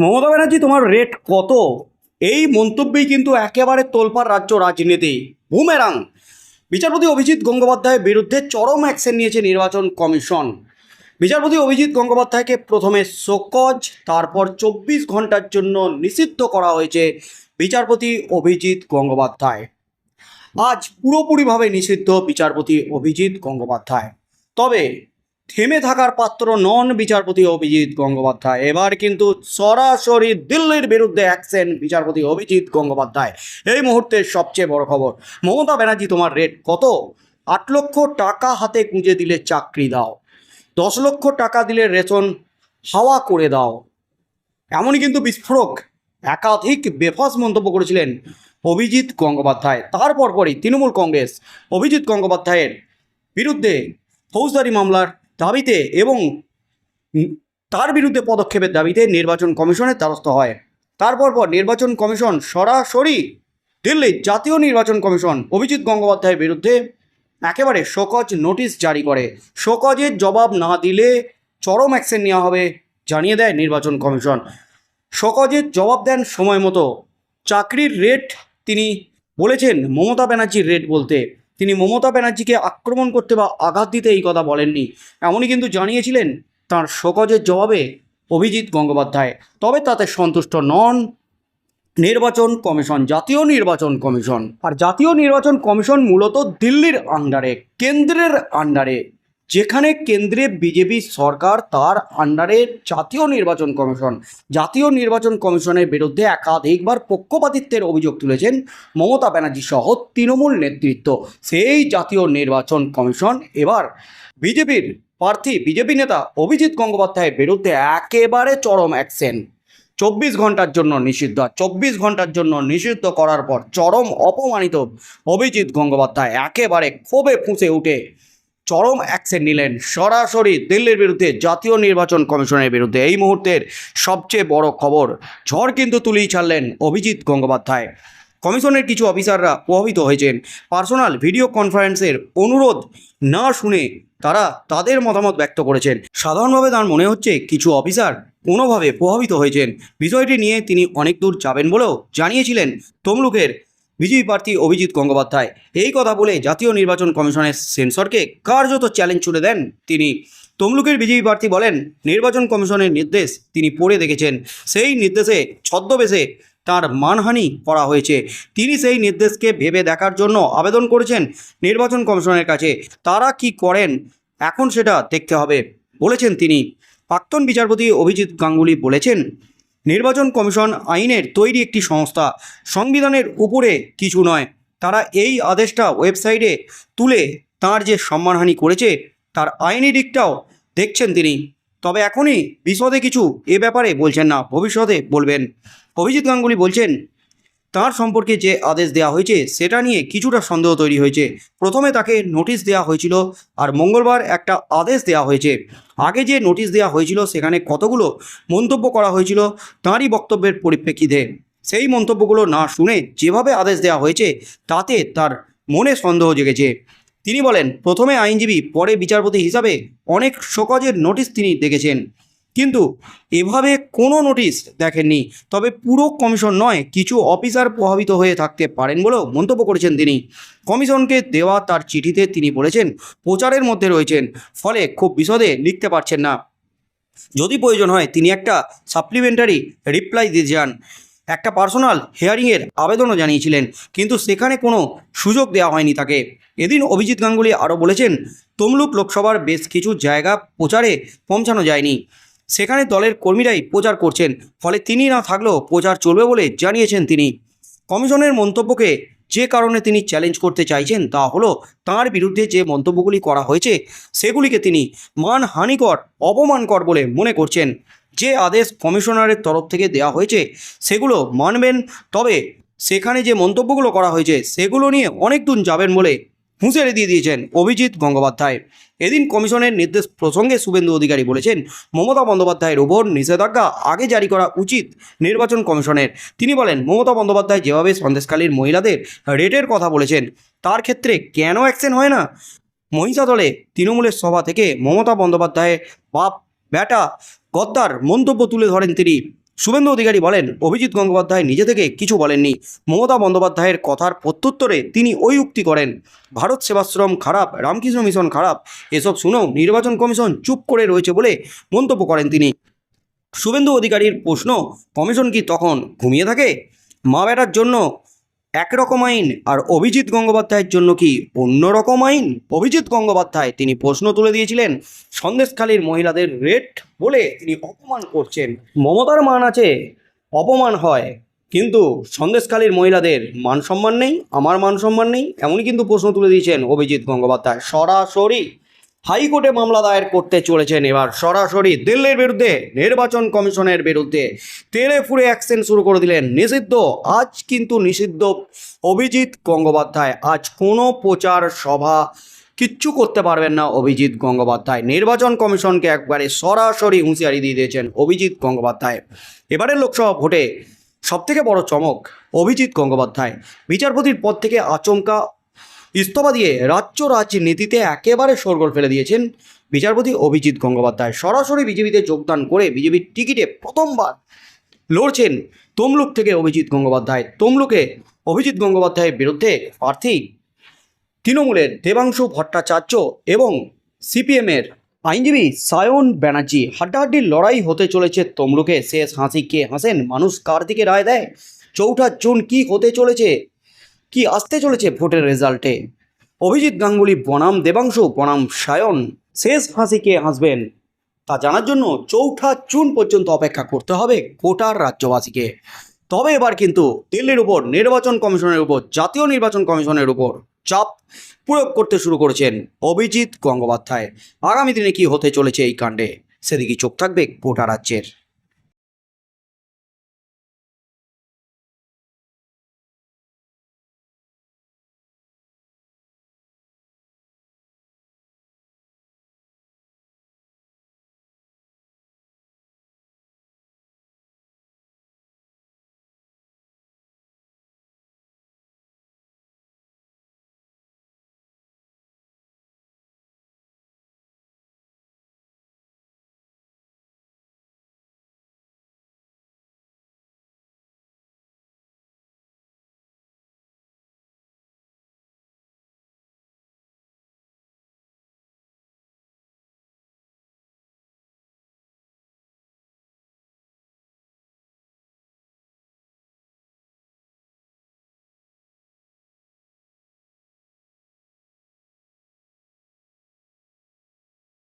মমতা ব্যানার্জি, তোমার রেট কত? এই মন্তব্যেই কিন্তু একেবারে তোলপাড় রাজ্য রাজনীতি। বুমেরাং! বিচারপতি অভিজিৎ গঙ্গোপাধ্যায়ের বিরুদ্ধে চরম অ্যাকশন নিয়েছে নির্বাচন কমিশন। বিচারপতি অভিজিৎ গঙ্গোপাধ্যায়কে প্রথমে শোকজ, তারপর চব্বিশ ঘণ্টার জন্য নিষিদ্ধ করা হয়েছে বিচারপতি অভিজিৎ গঙ্গোপাধ্যায়। আজ পুরোপুরিভাবে নিষিদ্ধ বিচারপতি অভিজিৎ গঙ্গোপাধ্যায়। তবে থেমে থাকার পাত্র নন বিচারপতি অভিজিৎ গঙ্গোপাধ্যায়। এবার কিন্তু সরাসরি দিল্লির বিরুদ্ধে অ্যাকশন বিচারপতি অভিজিৎ গঙ্গোপাধ্যায়। এই মুহূর্তের সবচেয়ে বড় খবর, মমতা ব্যানার্জি তোমার রেট কত? আট লক্ষ টাকা হাতে গুঁজে দিলে চাকরি দাও। দশ লক্ষ টাকা দিলে রেশন হাওয়া করে দাও। এমনই কিন্তু বিস্ফোরক একাধিক বেফাস মন্তব্য করেছিলেন অভিজিৎ গঙ্গোপাধ্যায়। তারপর পরই তৃণমূল কংগ্রেস অভিজিৎ গঙ্গোপাধ্যায়ের বিরুদ্ধে ফৌজদারি মামলার দাবিতে এবং তার বিরুদ্ধে পদক্ষেপের দাবিতে নির্বাচন কমিশনের দ্বারস্থ হয়। তারপর পর নির্বাচন কমিশন সরাসরি দিল্লির জাতীয় নির্বাচন কমিশন অভিজিৎ গঙ্গোপাধ্যায়ের বিরুদ্ধে একেবারে শোকজ নোটিশ জারি করে। শোকজের জবাব না দিলে চরম অ্যাকশন নেওয়া হবে জানিয়ে দেয় নির্বাচন কমিশন। শোকজের জবাব দেন সময় মতো। চাকরির রেট তিনি বলেছেন, মমতা ব্যানার্জির রেট বলতে। তিনি মমতা ব্যানার্জিকে আক্রমণ করতে বা আঘাত দিতে এই কথা বলেননি। এমনই কিন্তু জানিয়েছিলেন তার সকজের জবাবে অভিজিৎ গঙ্গোপাধ্যায়। তবে তাতে সন্তুষ্ট নন নির্বাচন কমিশন, জাতীয় নির্বাচন কমিশন। আর জাতীয় নির্বাচন কমিশন মূলত দিল্লির আন্ডারে, কেন্দ্রের আন্ডারে যেখানে কেন্দ্রে বিজেপি সরকার তার আন্ডারে জাতীয় নির্বাচন কমিশন, জাতীয় নির্বাচন কমিশনের বিরুদ্ধে একাধিকবার পক্ষপাতিত্বের অভিযোগ তুলেছেন মমতা ব্যানার্জি সহ তৃণমূল নেতৃত্ব। সেই জাতীয় নির্বাচন কমিশন এবার বিজেপির প্রার্থী, বিজেপি নেতা অভিজিৎ গঙ্গোপাধ্যায়ের বিরুদ্ধে একেবারে চরম অ্যাকশন। চব্বিশ ঘণ্টার জন্য নিষিদ্ধ, চব্বিশ ঘণ্টার জন্য নিষিদ্ধ করার পর চরম অপমানিত অভিজিৎ গঙ্গোপাধ্যায় একেবারে ক্ষোভে ফুঁসে উঠে চরম অ্যাকশন নিলেন সরাসরি দিল্লির বিরুদ্ধে জাতীয় নির্বাচন কমিশনের বিরুদ্ধে। এই মুহূর্তের সবচেয়ে বড় খবর, ঝড় কিন্তু তুলেই ছাড়লেন অভিজিৎ গঙ্গোপাধ্যায়। কমিশনের কিছু অফিসাররা প্রভাবিত হয়েছেন। পার্সোনাল ভিডিও কনফারেন্সের অনুরোধ না শুনে তারা তাদের মতামত ব্যক্ত করেছেন। সাধারণভাবে তার মনে হচ্ছে কিছু অফিসার কোনোভাবে প্রভাবিত হয়েছেন। বিষয়টি নিয়ে তিনি অনেক দূর যাবেন বলেও জানিয়েছিলেন তমলুকের বিজেপি প্রার্থী অভিজিৎ গঙ্গোপাধ্যায়। এই কথা বলে জাতীয় নির্বাচন কমিশনের সেন্সরকে কার্যত চ্যালেঞ্জ ছুড়ে দেন তিনি। তমলুকের বিজেপি প্রার্থী বলেন, নির্বাচন কমিশনের নির্দেশ তিনি পড়ে দেখেছেন। সেই নির্দেশে ছদ্মবেশে তার মানহানি করা হয়েছে। তিনি সেই নির্দেশকে ভেবে দেখার জন্য আবেদন করেছেন নির্বাচন কমিশনের কাছে। তারা কি করেন, এখন সেটা দেখতে হবে, বলেছেন তিনি। প্রাক্তন বিচারপতি অভিজিৎ গাঙ্গুলি বলেছেন নির্বাচন কমিশন আইনের তৈরি একটি সংস্থা। সংবিধানের উপরে কিছু নয়। তারা এই আদেশটা ওয়েবসাইটে তুলে তার যে সম্মানহানি করেছে, তার আইনি দিকটাও দেখছেন তিনি। তবে এখনই বিশদে কিছু এ ব্যাপারে বলছেন না, ভবিষ্যতে বলবেন। অভিজিৎ গাঙ্গুলি বলছেন তার সম্পর্কে যে আদেশ দেওয়া হয়েছে, সেটা নিয়ে কিছুটা সন্দেহ তৈরি হয়েছে। প্রথমে তাকে নোটিশ দেওয়া হয়েছিল আর মঙ্গলবার একটা আদেশ দেওয়া হয়েছে। আগে যে নোটিশ দেওয়া হয়েছিল, সেখানে কতগুলো মন্তব্য করা হয়েছিল, তাঁরই বক্তব্যের পরিপ্রেক্ষিতে। সেই মন্তব্যগুলো না শুনে যেভাবে আদেশ দেওয়া হয়েছে, তাতে তার মনে সন্দেহ জেগেছে। তিনি বলেন, প্রথমে আইনজীবী, পরে বিচারপতি হিসাবে অনেক শোকজের নোটিশ তিনি দেখেছেন। কিন্তু এভাবে কোনো নোটিশ দেখেননি। তবে পুরো কমিশন নয়, কিছু অফিসার প্রভাবিত হয়ে থাকতে পারেন বলেও মন্তব্য করেছেন তিনি। কমিশনকে দেওয়া তার চিঠিতে তিনি বলেছেন, প্রচারের মধ্যে রয়েছেন, ফলে খুব বিশদে লিখতে পারছেন না। যদি প্রয়োজন হয়, তিনি একটা সাপ্লিমেন্টারি রিপ্লাই দিয়ে যান। একটা পার্সোনাল হেয়ারিংয়ের আবেদনও জানিয়েছিলেন, কিন্তু সেখানে কোনো সুযোগ দেওয়া হয়নি তাকে। এদিন অভিজিৎ গাঙ্গুলি আরও বলেছেন, তমলুক লোকসভার বেশ কিছু জায়গা প্রচারে পৌঁছানো যায়নি। সেখানে দলের কর্মীরাই প্রচার করছেন, ফলে তিনি না থাকলেও প্রচার চলবে বলে জানিয়েছেন তিনি। কমিশনের মন্তব্যকে যে কারণে তিনি চ্যালেঞ্জ করতে চাইছেন তা হলো, তার বিরুদ্ধে যে মন্তব্যগুলি করা হয়েছে, সেগুলিকে তিনি মানহানিকর, অপমানকর বলে মনে করছেন। যে আদেশ কমিশনারের তরফ থেকে দেওয়া হয়েছে, সেগুলো মানবেন, তবে সেখানে যে মন্তব্যগুলো করা হয়েছে, সেগুলো নিয়ে অনেক দূর যাবেন বলে হুঁশিয়ারি দিয়ে দিয়েছেন অভিজিৎ গঙ্গোপাধ্যায়। এদিন কমিশনের নির্দেশ প্রসঙ্গে শুভেন্দু অধিকারী বলেছেন, মমতা বন্দ্যোপাধ্যায়ের ওপর নিষেধাজ্ঞা আগে জারি করা উচিত নির্বাচন কমিশনের। তিনি বলেন, মমতা বন্দ্যোপাধ্যায় যেভাবে সন্দেশকালীর মহিলাদের রেটের কথা বলেছেন, তার ক্ষেত্রে কেন অ্যাকশন হয় না? মহিষা দলে তৃণমূলের সভা থেকে মমতা বন্দ্যোপাধ্যায়ের বাপ, ব্যাটা, গদ্দার মন্তব্য তুলে ধরেন তিনি। শুভেন্দু অধিকারী বলেন, অভিজিৎ গঙ্গোপাধ্যায় নিজে থেকে কিছু বলেননি। মমতা বন্দ্যোপাধ্যায়ের কথার প্রত্যুত্তরে তিনি ওই উক্তি করেন, ভারত সেবাশ্রম খারাপ, রামকৃষ্ণ মিশন খারাপ, এসব শুনেও নির্বাচন কমিশন চুপ করে রয়েছে বলে মন্তব্য করেন তিনি। শুভেন্দু অধিকারীর প্রশ্ন, কমিশন কি তখন ঘুমিয়ে থাকে? মা বেটার জন্য একরকম আইন আর অভিজিৎ গঙ্গোপাধ্যায়ের জন্য কি অন্য রকম আইন? অভিজিৎ গঙ্গোপাধ্যায় তিনি প্রশ্ন তুলে দিয়েছিলেন, সন্দেশখালীর মহিলাদের রেট বলে তিনি অপমান করছেন। মমতার মান আছে, অপমান হয়, কিন্তু সন্দেশখালীর মহিলাদের মান সম্মান নেই, আমার মান সম্মান নেই, এমনই কিন্তু প্রশ্ন তুলে দিয়েছেন অভিজিৎ গঙ্গোপাধ্যায়। সরাসরি হাইকোর্টে মামলা দায়ের করতে চলেছেন এবার সরাসরি দিল্লির বিরুদ্ধে নির্বাচন কমিশনের বিরুদ্ধে। তেলে ফুড়ে অ্যাকশন শুরু করে দিলেন নিষিদ্ধ, আজ কিন্তু নিষিদ্ধ অভিজিৎ গঙ্গোপাধ্যায়। আজ কোনো প্রচার সভা কিচ্ছু করতে পারবেন না অভিজিৎ গঙ্গোপাধ্যায়। নির্বাচন কমিশনকে একবারে সরাসরি হুঁশিয়ারি দিয়ে দিয়েছেন অভিজিৎ গঙ্গোপাধ্যায়। এবারের লোকসভা ভোটে সবথেকে বড় চমক অভিজিৎ গঙ্গোপাধ্যায়। বিচারপতির পদ থেকে আচমকা ইস্তফা দিয়ে রাজ্য রাজনীতিতে একেবারে শোরগোল ফেলে দিয়েছেন বিচারপতি অভিজিৎ গঙ্গোপাধ্যায়। সরাসরি বিজেপিতে যোগদান করে বিজেপির টিকিটে প্রথমবার লড়ছেন তমলুক থেকে অভিজিৎ গঙ্গোপাধ্যায়। তমলুকে অভিজিৎ গঙ্গোপাধ্যায়ের বিরুদ্ধে প্রার্থী তৃণমূলের দেবাংশু ভট্টাচার্য এবং সিপিএমের আইনজীবী সায়ন ব্যানার্জি। হাড্ডাহাড্ডির লড়াই হতে চলেছে তমলুকে। শেষ হাসি কে হাসেন? মানুষ কার দিকে রায় দেয়? চৌঠা জুন কি হতে চলেছে? কি আসতে চলেছে ভোটের রেজাল্টে? অভিজিৎ গাঙ্গুলি, বনাম দেবাংশু, বনাম সায়ন, শেষ হাসি কে হাসবেন। তা জানার জন্য চৌঠা জুন পর্যন্ত অপেক্ষা করতে হবে গোটার রাজ্যবাসীকে। তবে এবার কিন্তু দিল্লির উপর নির্বাচন কমিশনের উপর, জাতীয় নির্বাচন কমিশনের উপর চাপ প্রয়োগ করতে শুরু করেছেন অভিজিৎ গঙ্গোপাধ্যায়। আগামী দিনে কি হতে চলেছে এই কাণ্ডে? সেদিকে চোখ থাকবে গোটা রাজ্যের।